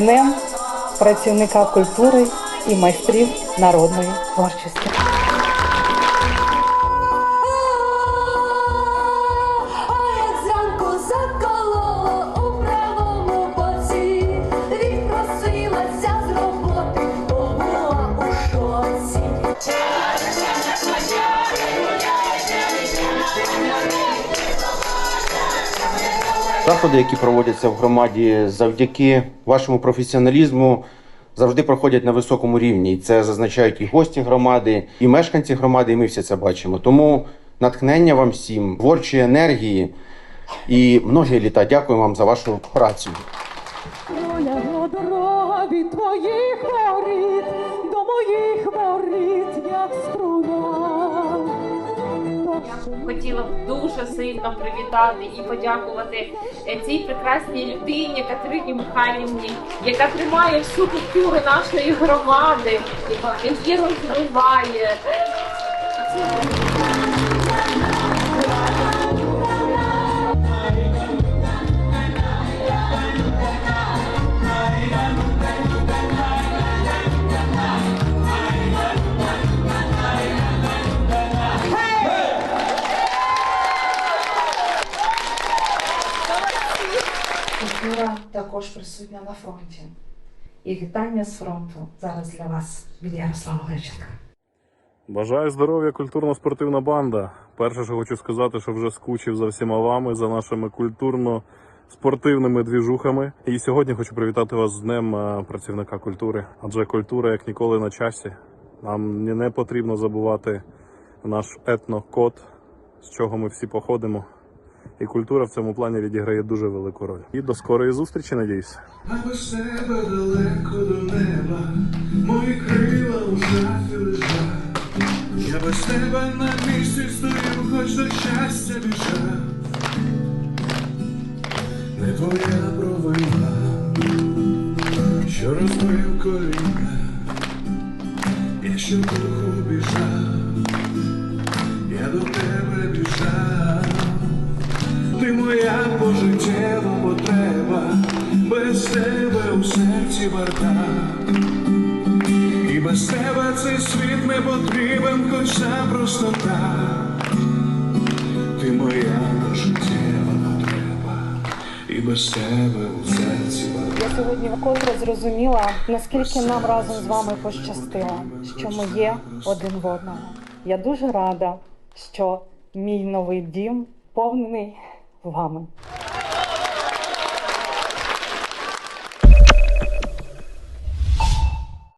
Днем працівника культури і майстрів народної творчості. Заходи, які проводяться в громаді, завдяки вашому професіоналізму, завжди проходять на високому рівні. І це зазначають і гості громади, і мешканці громади, і ми всі це бачимо. Тому натхнення вам всім, творчої енергії і многі літа. Дякую вам за вашу працю. Доля дорога від твоїх воріт до моїх воріт, як струна. Хотіла б дуже сильно привітати і подякувати е, цій прекрасній людині Катерині Михайлівні, яка тримає всю культуру нашої громади, її розвиває. Культура також присутня на фронті. І вітання з фронту зараз для вас від Ярослава Левченка. Бажаю здоров'я, культурно-спортивна банда. Перше, що хочу сказати, що вже скучив за всіма вами, за нашими культурно-спортивними двіжухами. І сьогодні хочу привітати вас з Днем е, працівника культури. Адже культура як ніколи на часі. Нам не потрібно забувати наш етнокод, з чого ми всі походимо. І культура в цьому плані відіграє дуже велику роль. І до скорої зустрічі, надіюсь. А без тебе далеко до неба, мої крила у шафі лежать. Я без тебе на місці стою, хоч до щастя біжав. Не твоя провина, що розбив коліна, я що духу біжав, серці бардак. І без тебе цей світ не потрібен, хоч запросто так. Ти моя пожиттєва потреба, і без тебе у серці бардак. Я сьогодні вкотре зрозуміла, наскільки нам разом з вами пощастило, що ми є один в одному. Я дуже рада, що мій новий дім повнений вами.